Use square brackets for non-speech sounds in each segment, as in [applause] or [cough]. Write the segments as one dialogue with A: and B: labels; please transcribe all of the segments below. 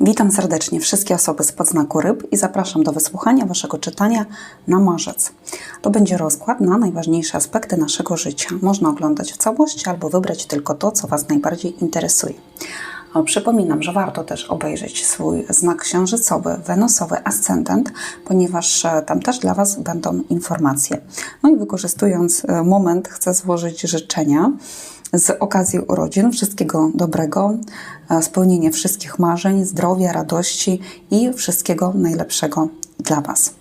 A: Witam serdecznie wszystkie osoby z podznaku ryb i zapraszam do wysłuchania Waszego czytania na marzec. To będzie rozkład na najważniejsze aspekty naszego życia. Można oglądać w całości albo wybrać tylko to, co Was najbardziej interesuje. Przypominam, że warto też obejrzeć swój znak księżycowy, wenusowy ascendent, ponieważ e, tam też dla Was będą informacje. No i wykorzystując e, moment, chcę złożyć życzenia z okazji urodzin. Wszystkiego dobrego, e, spełnienia wszystkich marzeń, zdrowia, radości i wszystkiego najlepszego dla Was.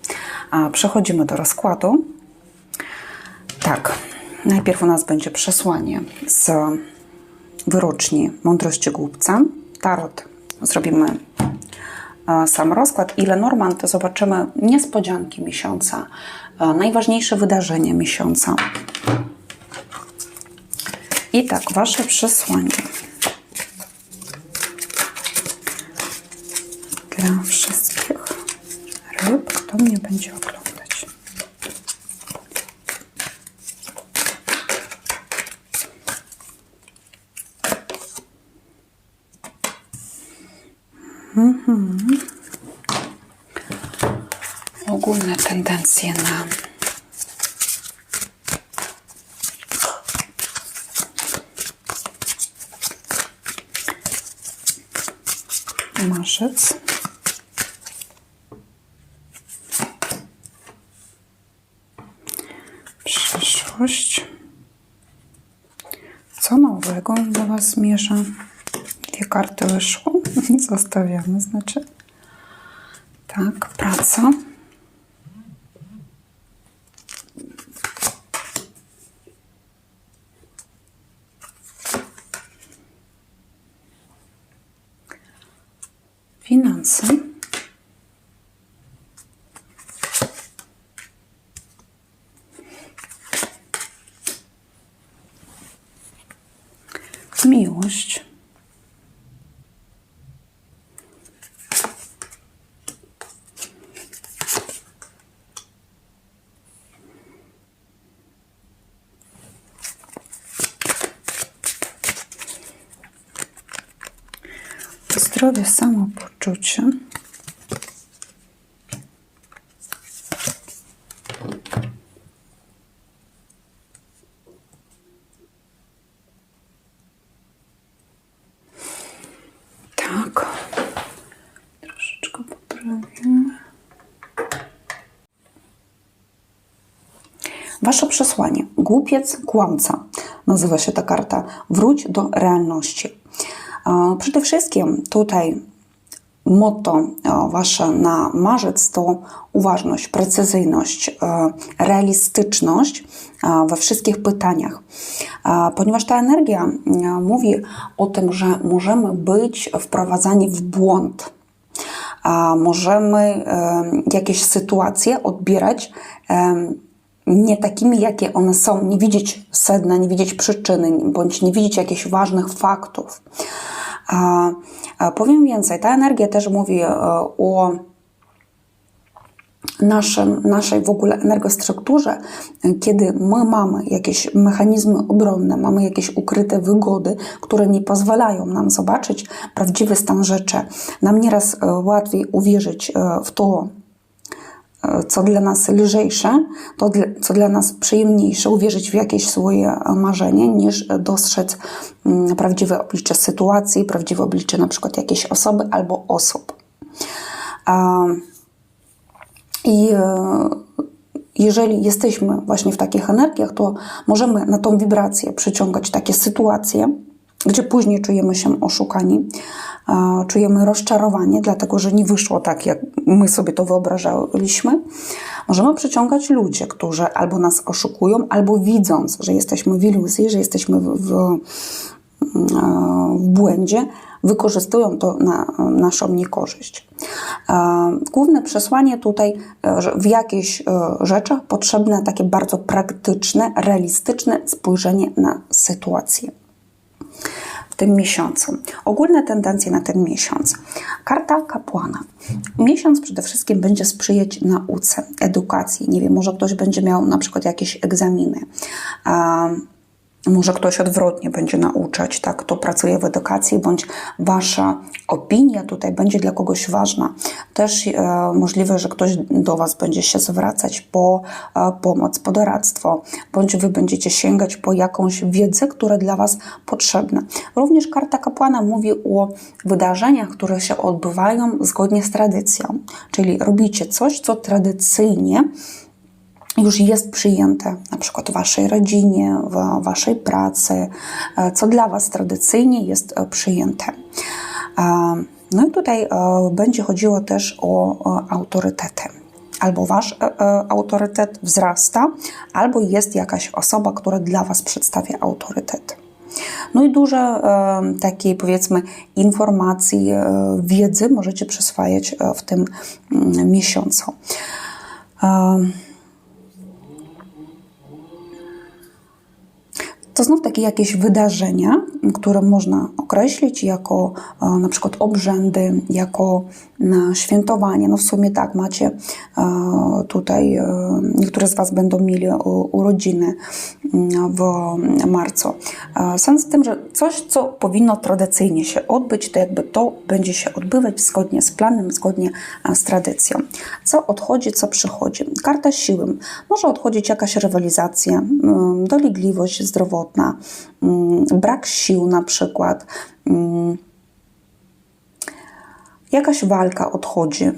A: A przechodzimy do rozkładu. Tak, najpierw u nas będzie przesłanie z wyroczni Mądrości Głupca. Tarot zrobimy e, sam rozkład. I Lenormand zobaczymy niespodzianki miesiąca, e, najważniejsze wydarzenie miesiąca. I tak, Wasze przesłanie dla wszystkich ryb, kto mnie będzie oglądać. Ogólne tendencje na marzec. Przyszłość. Co nowego do Was zmierza? Dwie karty wyszło. [laughs] Zostawiamy, znaczy. Tak, praca. Finanse. Miłość. Zdrowie, samopoczucie. Tak. Troszeczkę poprawimy. Wasze przesłanie. Głupiec, kłamca. Nazywa się ta karta. Wróć do realności. E, Przede wszystkim tutaj motto e, wasze na marzec to uważność, precyzyjność, e, realistyczność we wszystkich pytaniach. Ponieważ ta energia mówi o tym, że możemy być wprowadzani w błąd. Możemy jakieś sytuacje odbierać nie takimi, jakie one są, nie widzieć sedna, nie widzieć przyczyny, bądź nie widzieć jakichś ważnych faktów. Powiem więcej, ta energia też mówi e, o naszym, naszej w ogóle energostrukturze, kiedy my mamy jakieś mechanizmy obronne, mamy jakieś ukryte wygody, które nie pozwalają nam zobaczyć prawdziwy stan rzeczy. Nam nieraz e, łatwiej uwierzyć e, w to, co dla nas lżejsze, to co dla nas przyjemniejsze, uwierzyć w jakieś swoje e, marzenie, niż dostrzec mm, prawdziwe oblicze sytuacji, prawdziwe oblicze na przykład jakiejś osoby albo osób. I e, jeżeli jesteśmy właśnie w takich energiach, to możemy na tą wibrację przyciągać takie sytuacje, gdzie później czujemy się oszukani, czujemy rozczarowanie, dlatego że nie wyszło tak, jak my sobie to wyobrażaliśmy. Możemy przyciągać ludzi, którzy albo nas oszukują, albo widząc, że jesteśmy w iluzji, że jesteśmy w, w, w błędzie, wykorzystują to na naszą niekorzyść. Główne przesłanie tutaj, e, że w jakichś e, rzeczach potrzebne takie bardzo praktyczne, realistyczne spojrzenie na sytuację tym miesiącu. Ogólne tendencje na ten miesiąc. Karta kapłana. Miesiąc przede wszystkim będzie sprzyjać nauce, edukacji. Nie wiem, może ktoś będzie miał na przykład jakieś egzaminy. Um, może ktoś odwrotnie będzie nauczać, tak, kto pracuje w edukacji, bądź wasza opinia tutaj będzie dla kogoś ważna. Też e, możliwe, że ktoś do was będzie się zwracać po e, pomoc, po doradztwo, bądź wy będziecie sięgać po jakąś wiedzę, która dla was potrzebna. Również karta kapłana mówi o wydarzeniach, które się odbywają zgodnie z tradycją, czyli robicie coś, co tradycyjnie już jest przyjęte, na przykład w waszej rodzinie, w waszej pracy, e, co dla was tradycyjnie jest e, przyjęte. E, no i tutaj będzie chodziło też o autorytety. Albo wasz autorytet wzrasta, albo jest jakaś osoba, która dla was przedstawia autorytet. No i dużo takiej powiedzmy informacji, wiedzy możecie przyswajać w tym mm, miesiącu. To znów takie jakieś wydarzenia, które można określić jako e, na przykład obrzędy, jako świętowanie. No w sumie tak, macie e, tutaj, e, niektóre z Was będą mieli urodziny mm, w marcu. Sens w tym, że coś, co powinno tradycyjnie się odbyć, to jakby to będzie się odbywać zgodnie z planem, zgodnie z tradycją. Co odchodzi, co przychodzi. Karta siły. Może odchodzić jakaś rywalizacja, dolegliwość zdrowotna, brak sił na przykład, jakaś walka odchodzi,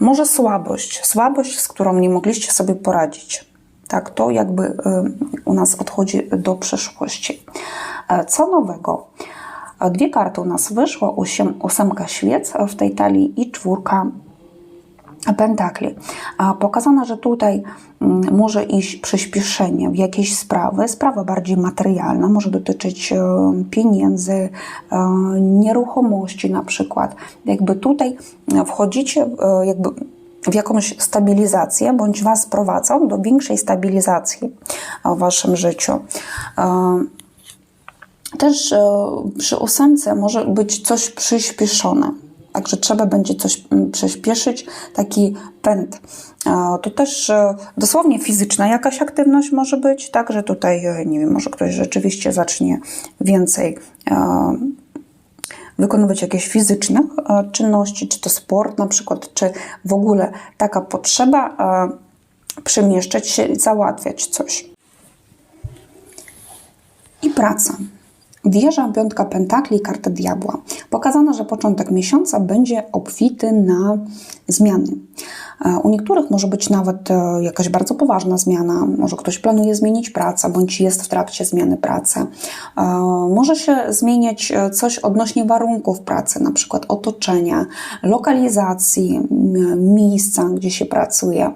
A: może słabość, słabość, z którą nie mogliście sobie poradzić. Tak, to jakby y, u nas odchodzi do przeszłości. E, co nowego? E, dwie karty u nas wyszło, ósemka świec w tej talii i czwórka pentakli. Pokazano, że tutaj mm, może iść przyspieszenie w jakiejś sprawy, sprawa bardziej materialna, może dotyczyć e, pieniędzy, nieruchomości na przykład. Jakby tutaj wchodzicie jakby w jakąś stabilizację, bądź Was prowadzą do większej stabilizacji w Waszym życiu. Też przy ósemce może być coś przyspieszone Także trzeba będzie coś mm, przyspieszyć, taki pęd. To też e, dosłownie fizyczna jakaś aktywność może być, także tutaj, e, nie wiem, może ktoś rzeczywiście zacznie więcej e, wykonywać jakieś fizyczne czynności, czy to sport na przykład, czy w ogóle taka potrzeba przemieszczać się, załatwiać coś. I praca. Wieża, piątka pentakli, karta diabła. Pokazano, że początek miesiąca będzie obfity na zmiany. E, u niektórych może być nawet e, jakaś bardzo poważna zmiana, może ktoś planuje zmienić pracę, bądź jest w trakcie zmiany pracy. E, może się zmieniać coś odnośnie warunków pracy, na przykład otoczenia, lokalizacji, miejsca, gdzie się pracuje.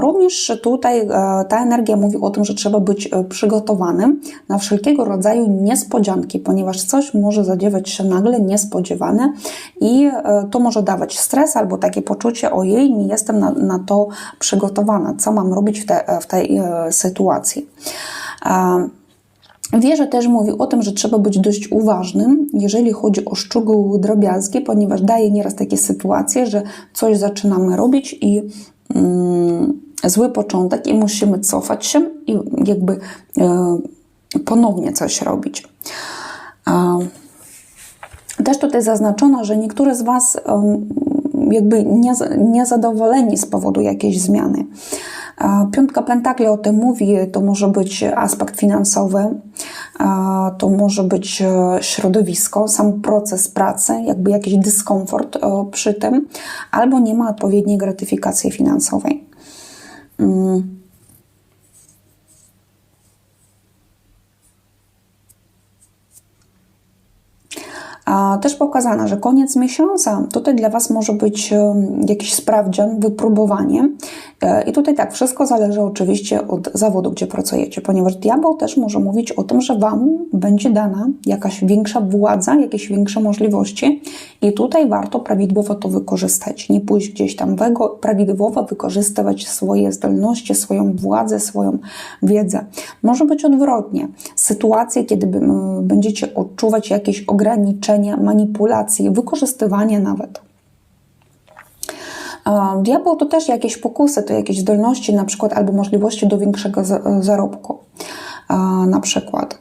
A: Również tutaj ta energia mówi o tym, że trzeba być przygotowanym na wszelkiego rodzaju niespodzianki, ponieważ coś może zadziewać się nagle, niespodziewane i to może dawać stres albo takie poczucie, ojej, nie jestem na, na to przygotowana, co mam robić w, te, w tej e, sytuacji. Wieża też mówi o tym, że trzeba być dość uważnym, jeżeli chodzi o szczegóły drobiazgi, ponieważ daje nieraz takie sytuacje, że coś zaczynamy robić i mm, zły początek i musimy cofać się i jakby e, ponownie coś robić. E, też tutaj zaznaczono, że niektóre z Was jakby niezadowoleni z powodu jakiejś zmiany. Piątka Pentakli o tym mówi, to może być aspekt finansowy, to może być e, środowisko, sam proces pracy, jakby jakiś dyskomfort e, przy tym, albo nie ma odpowiedniej gratyfikacji finansowej. Mm. Też pokazano, że koniec miesiąca tutaj dla Was może być jakiś sprawdzian, wypróbowanie. E, I tutaj tak, wszystko zależy oczywiście od zawodu, gdzie pracujecie, ponieważ diabeł też może mówić o tym, że Wam będzie dana jakaś większa władza, jakieś większe możliwości i tutaj warto prawidłowo to wykorzystać. Nie pójść gdzieś tam wego, prawidłowo wykorzystywać swoje zdolności, swoją władzę, swoją wiedzę. Może być odwrotnie. Sytuacje, kiedy będziecie odczuwać jakieś ograniczenia, okaleczenia, manipulacji, wykorzystywania nawet. Diabeł to też jakieś pokusy, to jakieś zdolności na przykład albo możliwości do większego zarobku na przykład.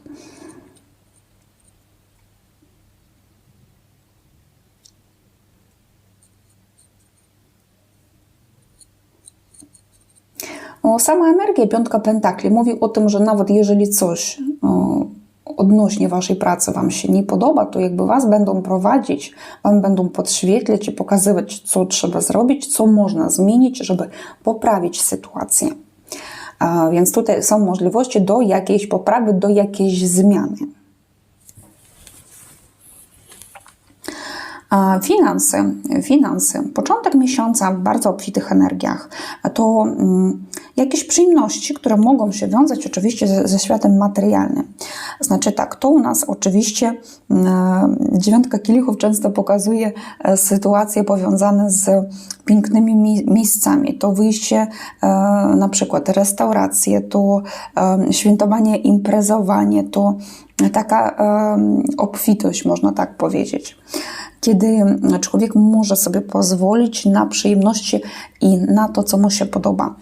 A: Sama energia piątka pentakli mówi o tym, że nawet jeżeli coś odnośnie waszej pracy wam się nie podoba, to jakby was będą prowadzić, wam będą podświetlać i pokazywać, co trzeba zrobić, co można zmienić, żeby poprawić sytuację. Więc tutaj są możliwości do jakiejś poprawy, do jakiejś zmiany. Finanse, finanse. Początek miesiąca w bardzo obfitych energiach to mm, jakieś przyjemności, które mogą się wiązać oczywiście ze, ze światem materialnym. Znaczy tak, to u nas oczywiście mm, dziewiątka kielichów często pokazuje e, sytuacje powiązane z pięknymi mi- miejscami. To wyjście e, na przykład restauracje, to e, świętowanie, imprezowanie, to taka e, obfitość, można tak powiedzieć kiedy człowiek może sobie pozwolić na przyjemności i na to, co mu się podoba.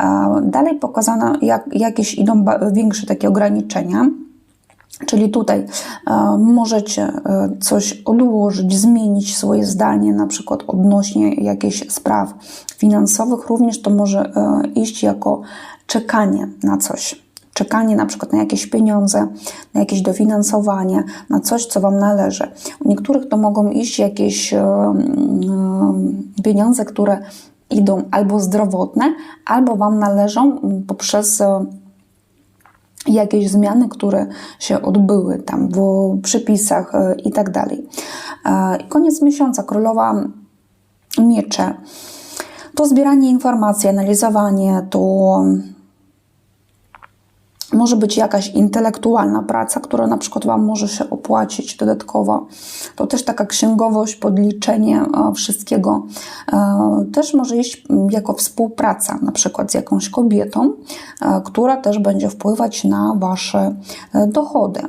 A: E, Dalej pokazano, jak, jakieś idą większe takie ograniczenia. Czyli tutaj e, możecie e, coś odłożyć, zmienić swoje zdanie, na przykład odnośnie jakichś spraw finansowych. Również to może e, iść jako czekanie na coś czekanie na przykład na jakieś pieniądze, na jakieś dofinansowanie, na coś, co Wam należy. U niektórych to mogą iść jakieś e, e, pieniądze, które idą albo zdrowotne, albo Wam należą poprzez e, jakieś zmiany, które się odbyły tam w przepisach i tak dalej. Koniec miesiąca, królowa miecze. To zbieranie informacji, analizowanie, to może być jakaś intelektualna praca, która na przykład Wam może się opłacić dodatkowo. To też taka księgowość, podliczenie e, wszystkiego. E, Też może iść jako współpraca, na przykład z jakąś kobietą, e, która też będzie wpływać na Wasze dochody.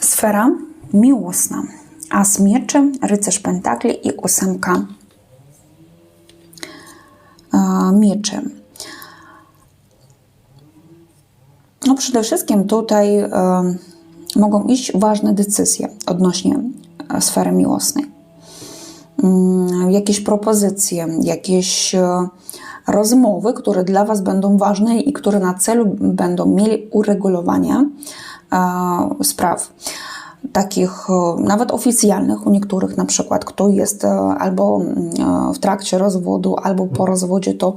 A: Sfera miłosna. As mieczy, rycerz pentakli i ósemka e, mieczy. No przede wszystkim tutaj e, mogą iść ważne decyzje odnośnie e, sfery miłosnej. Mm, Jakieś propozycje, jakieś rozmowy, które dla Was będą ważne i które na celu będą mieli uregulowanie spraw takich e, nawet oficjalnych u niektórych na przykład, kto jest e, albo e, w trakcie rozwodu, albo po rozwodzie, to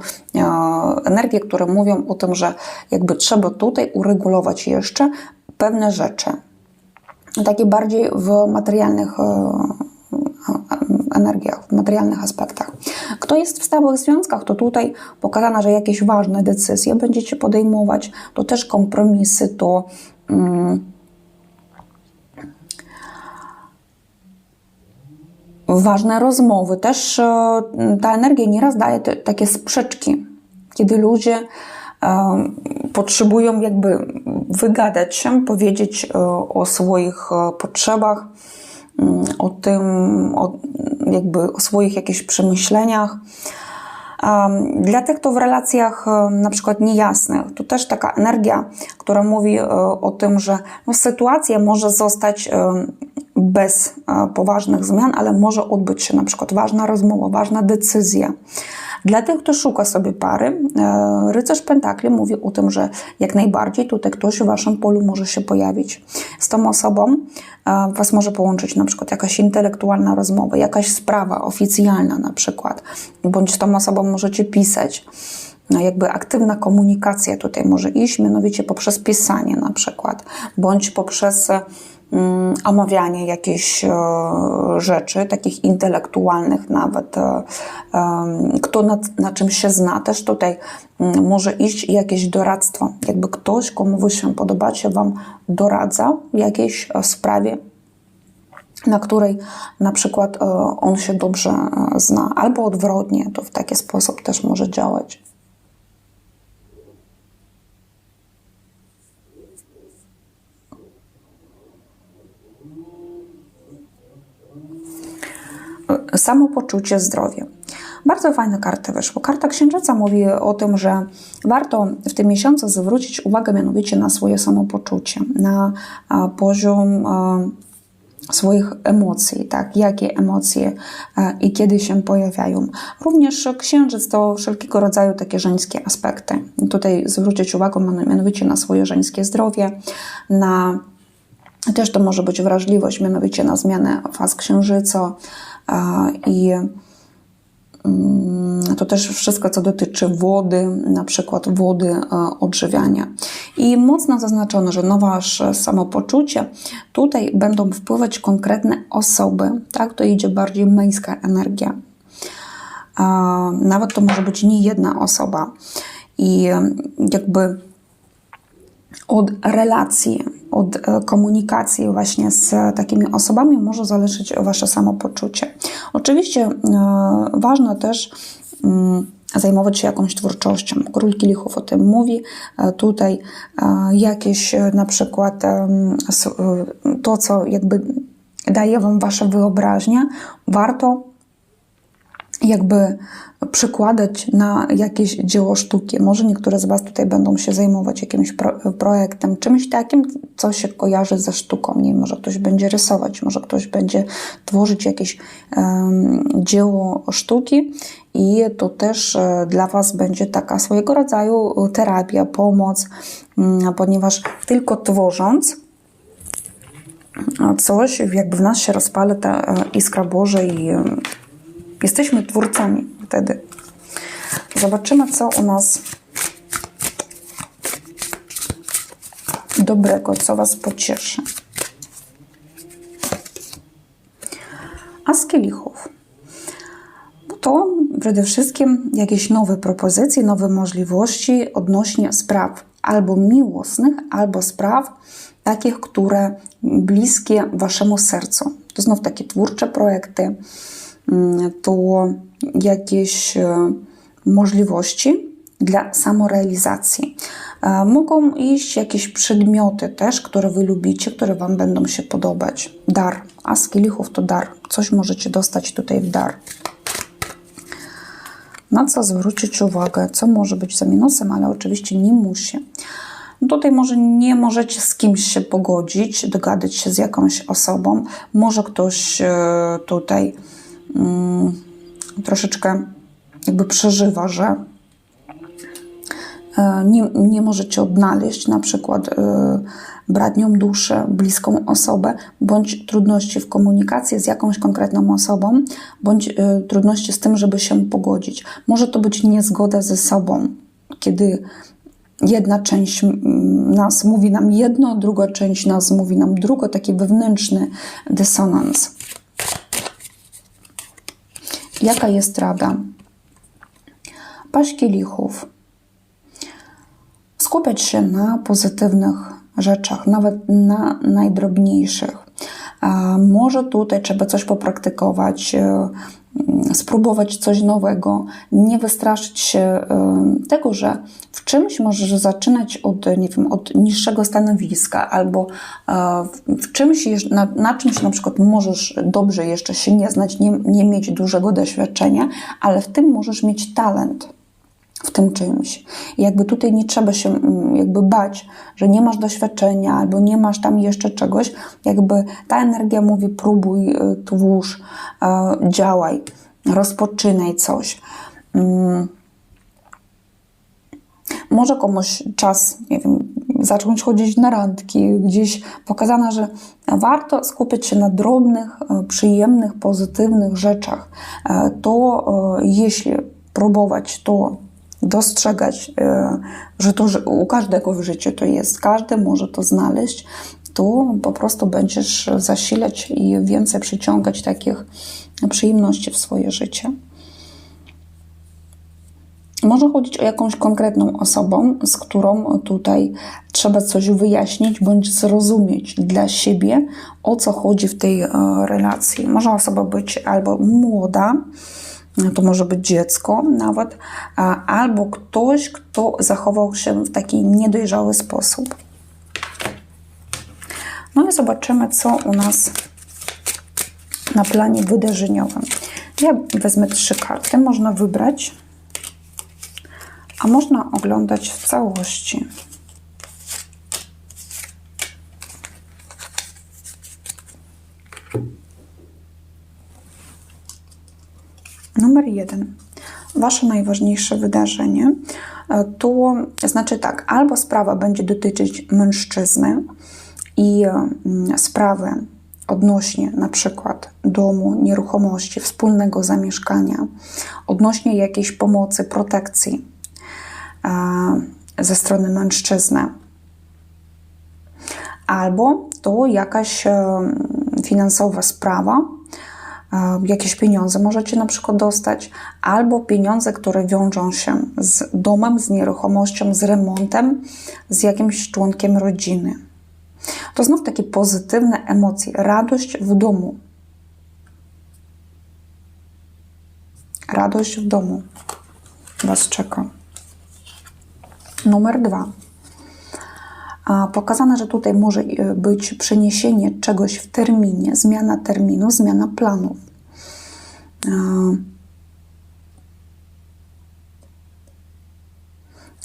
A: energie, które mówią o tym, że jakby trzeba tutaj uregulować jeszcze pewne rzeczy. Takie bardziej w materialnych energiach, w materialnych aspektach. Kto jest w stałych związkach, to tutaj pokazano, że jakieś ważne decyzje będziecie podejmować, to też kompromisy, to mm, ważne rozmowy. Też e, ta energia nieraz daje te, takie sprzeczki, kiedy ludzie e, potrzebują jakby wygadać się, powiedzieć e, o swoich potrzebach, mm, o tym, o, jakby o swoich jakichś przemyśleniach. Dla tych, kto w relacjach na przykład niejasnych, to też taka energia, która mówi o tym, że no, sytuacja może zostać bez e, poważnych zmian, ale może odbyć się na przykład ważna rozmowa, ważna decyzja. Dla tych, kto szuka sobie pary, e, rycerz Pentakli mówi o tym, że jak najbardziej tutaj ktoś w waszym polu może się pojawić. Z tą osobą e, was może połączyć na przykład jakaś intelektualna rozmowa, jakaś sprawa oficjalna na przykład, bądź z tą osobą możecie pisać. No jakby aktywna komunikacja tutaj może iść, mianowicie poprzez pisanie na przykład, bądź poprzez omawianie jakichś e, rzeczy, takich intelektualnych nawet. E, kto na, na czym się zna, też tutaj mm, może iść jakieś doradztwo. Jakby ktoś, komu wy się podobacie, wam doradza w jakiejś e, sprawie, na której na przykład on się dobrze zna, albo odwrotnie, to w taki sposób też może działać. Samopoczucie, zdrowie. Bardzo fajne karty wyszły. Karta Księżyca mówi o tym, że warto w tym miesiącu zwrócić uwagę mianowicie na swoje samopoczucie, na poziom swoich emocji, tak, jakie emocje i kiedy się pojawiają. Również księżyc to wszelkiego rodzaju takie żeńskie aspekty. Tutaj zwrócić uwagę mianowicie na swoje żeńskie zdrowie, na też to może być wrażliwość, mianowicie na zmianę faz księżyca i mm, to też wszystko, co dotyczy wody, na przykład wody e, odżywiania. I mocno zaznaczono, że na wasze samopoczucie tutaj będą wpływać konkretne osoby, tak? To idzie bardziej męska energia. Nawet to może być nie jedna osoba. I jakby od relacji, od e, komunikacji właśnie z takimi osobami może zależeć wasze samopoczucie. Oczywiście e, ważne też mm, zajmować się jakąś twórczością. Król Kielichów o tym mówi. E, tutaj jakieś na przykład to, co jakby daje wam wasza wyobraźnia, warto jakby przykładać na jakieś dzieło sztuki. Może niektóre z Was tutaj będą się zajmować jakimś pro, projektem, czymś takim, co się kojarzy ze sztuką. Nie, może ktoś będzie rysować, może ktoś będzie tworzyć jakieś um, dzieło sztuki i to też e, dla Was będzie taka swojego rodzaju terapia, pomoc, um, ponieważ tylko tworząc coś, jakby w nas się rozpala ta e, iskra Boża i Jesteśmy twórcami wtedy. Zobaczymy, co u nas dobrego, co Was pocieszy. A z kielichów. To przede wszystkim jakieś nowe propozycje, nowe możliwości odnośnie spraw albo miłosnych, albo spraw takich, które bliskie Waszemu sercu. To znów takie twórcze projekty, to jakieś e, możliwości dla samorealizacji. E, mogą iść jakieś przedmioty też, które Wy lubicie, które Wam będą się podobać. Dar. A z kielichów to dar. Coś możecie dostać tutaj w dar. Na co zwrócić uwagę, co może być za minusem, ale oczywiście nie musi. Tutaj może nie możecie z kimś się pogodzić, dogadać się z jakąś osobą. Może ktoś e, tutaj troszeczkę jakby przeżywa, że e, nie, nie możecie odnaleźć na przykład e, bratnią duszę, bliską osobę, bądź trudności w komunikacji z jakąś konkretną osobą, bądź e, trudności z tym, żeby się pogodzić. Może to być niezgoda ze sobą, kiedy jedna część nas mówi nam jedno, druga część nas mówi nam drugo, taki wewnętrzny dysonans. Jaka jest rada? Paść kielichów. Skupiać się na pozytywnych rzeczach, nawet na najdrobniejszych. Może tutaj trzeba coś popraktykować, e, spróbować coś nowego, nie wystraszyć się tego, że w czymś możesz zaczynać od, nie wiem, od niższego stanowiska, albo e, w czymś, na, na czymś na przykład możesz dobrze jeszcze się nie znać, nie, nie mieć dużego doświadczenia, ale w tym możesz mieć talent w tym czymś. I jakby tutaj nie trzeba się mm, jakby bać, że nie masz doświadczenia albo nie masz tam jeszcze czegoś. Jakby ta energia mówi próbuj, y, twórz, działaj, rozpoczynaj coś. Mm. Może komuś czas, nie wiem, zacząć chodzić na randki, gdzieś pokazano, że warto skupić się na drobnych, y, przyjemnych, pozytywnych rzeczach. To y, jeśli próbować to dostrzegać, e, że to u każdego w życiu to jest, każdy może to znaleźć, to po prostu będziesz zasilać i więcej przyciągać takich przyjemności w swoje życie. Może chodzić o jakąś konkretną osobą, z którą tutaj trzeba coś wyjaśnić bądź zrozumieć dla siebie, o co chodzi w tej e, relacji. Może osoba być albo młoda, to może być dziecko nawet, albo ktoś, kto zachował się w taki niedojrzały sposób. No i zobaczymy, co u nas na planie wydarzeniowym. Ja wezmę trzy karty, można wybrać, a można oglądać w całości. Numer jeden. Wasze najważniejsze wydarzenie e, to znaczy tak, albo sprawa będzie dotyczyć mężczyzny i mm, sprawy odnośnie na przykład domu, nieruchomości, wspólnego zamieszkania, odnośnie jakiejś pomocy, protekcji e, ze strony mężczyzny. Albo to jakaś e, finansowa sprawa, e, jakieś pieniądze możecie na przykład dostać, albo pieniądze, które wiążą się z domem, z nieruchomością, z remontem, z jakimś członkiem rodziny. To znów takie pozytywne emocje, radość w domu. Radość w domu Was czeka. Numer dwa. Pokazane, że tutaj może e, być przeniesienie czegoś w terminie, zmiana terminu, zmiana planów.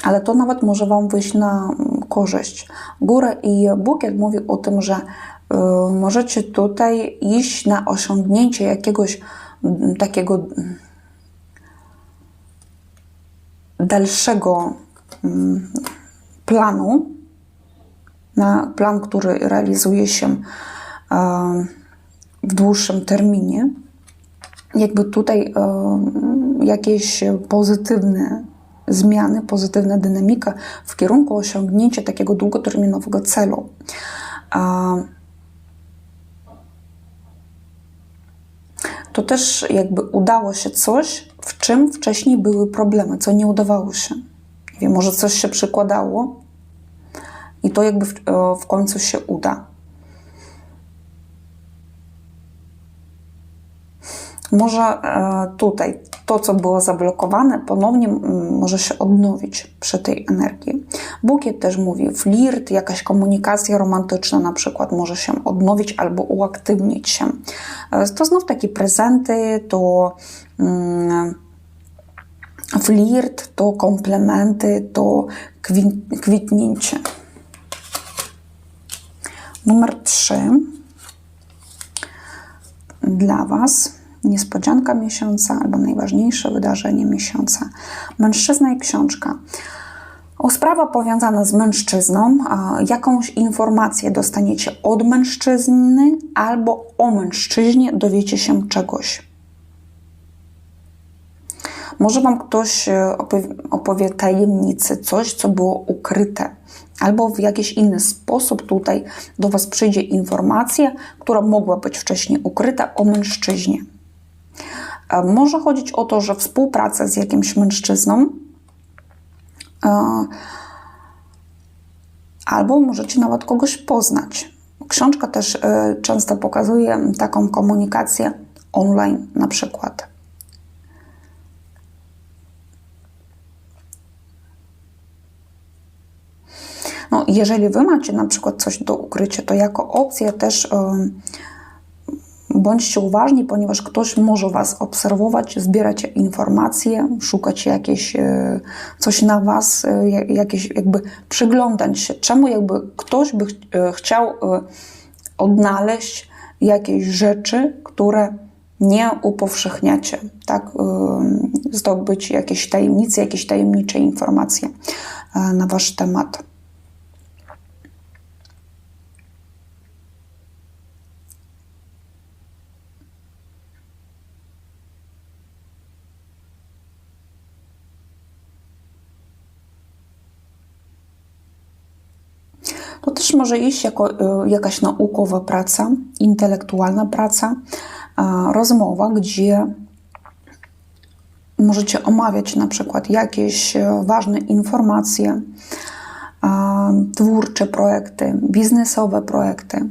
A: Ale to nawet może Wam wyjść na korzyść. Góra i bukiet mówi o tym, że y, możecie tutaj iść na osiągnięcie jakiegoś takiego dalszego planu, na plan, który realizuje się w dłuższym terminie. Jakby tutaj jakieś pozytywne zmiany, pozytywna dynamika w kierunku osiągnięcia takiego długoterminowego celu. To też jakby udało się coś, w czym wcześniej były problemy, co nie udawało się. Nie wiem, może coś się przykładało i to jakby w, w końcu się uda. Może e, tutaj to, co było zablokowane, ponownie może się odnowić przy tej energii. Bukiet też mówi, flirt, jakaś komunikacja romantyczna na przykład może się odnowić albo uaktywnić się. E, to znów takie prezenty, to mm, flirt, to komplementy, to kwitnięcie. Numer 3 dla Was niespodzianka miesiąca albo najważniejsze wydarzenie miesiąca. Mężczyzna i książka. O sprawa powiązana z mężczyzną, jakąś informację dostaniecie od mężczyzny albo o mężczyźnie dowiecie się czegoś. Może Wam ktoś e, opowie tajemnicy, coś, co było ukryte, albo w jakiś inny sposób tutaj do Was przyjdzie informacja, która mogła być wcześniej ukryta o mężczyźnie. Może chodzić o to, że współpraca z jakimś mężczyzną, albo możecie nawet kogoś poznać. Książka też e, często pokazuje taką komunikację online, na przykład. No, jeżeli Wy macie na przykład coś do ukrycia, to jako opcja też Bądźcie uważni, ponieważ ktoś może Was obserwować, zbierać informacje, szukać jakieś e, coś na Was, e, jakieś jakby przyglądać się, czemu jakby ktoś by e, chciał odnaleźć jakieś rzeczy, które nie upowszechniacie, tak? Zdobyć jakieś tajemnice, jakieś tajemnicze informacje na Wasz temat. To też może iść jako e, jakaś naukowa praca, intelektualna praca, rozmowa, gdzie możecie omawiać na przykład jakieś e, ważne informacje, twórcze projekty, biznesowe projekty.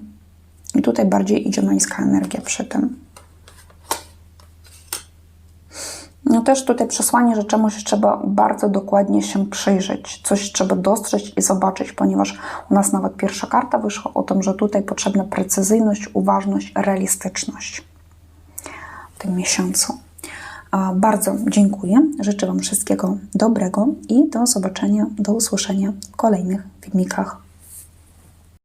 A: I tutaj bardziej idzie męska energia przy tym. No też tutaj przesłanie, że czemuś trzeba bardzo dokładnie się przyjrzeć, coś trzeba dostrzec i zobaczyć, ponieważ u nas nawet pierwsza karta wyszła o tym, że tutaj potrzebna precyzyjność, uważność, realistyczność w tym miesiącu. Bardzo dziękuję, życzę Wam wszystkiego dobrego i do zobaczenia, do usłyszenia w kolejnych filmikach.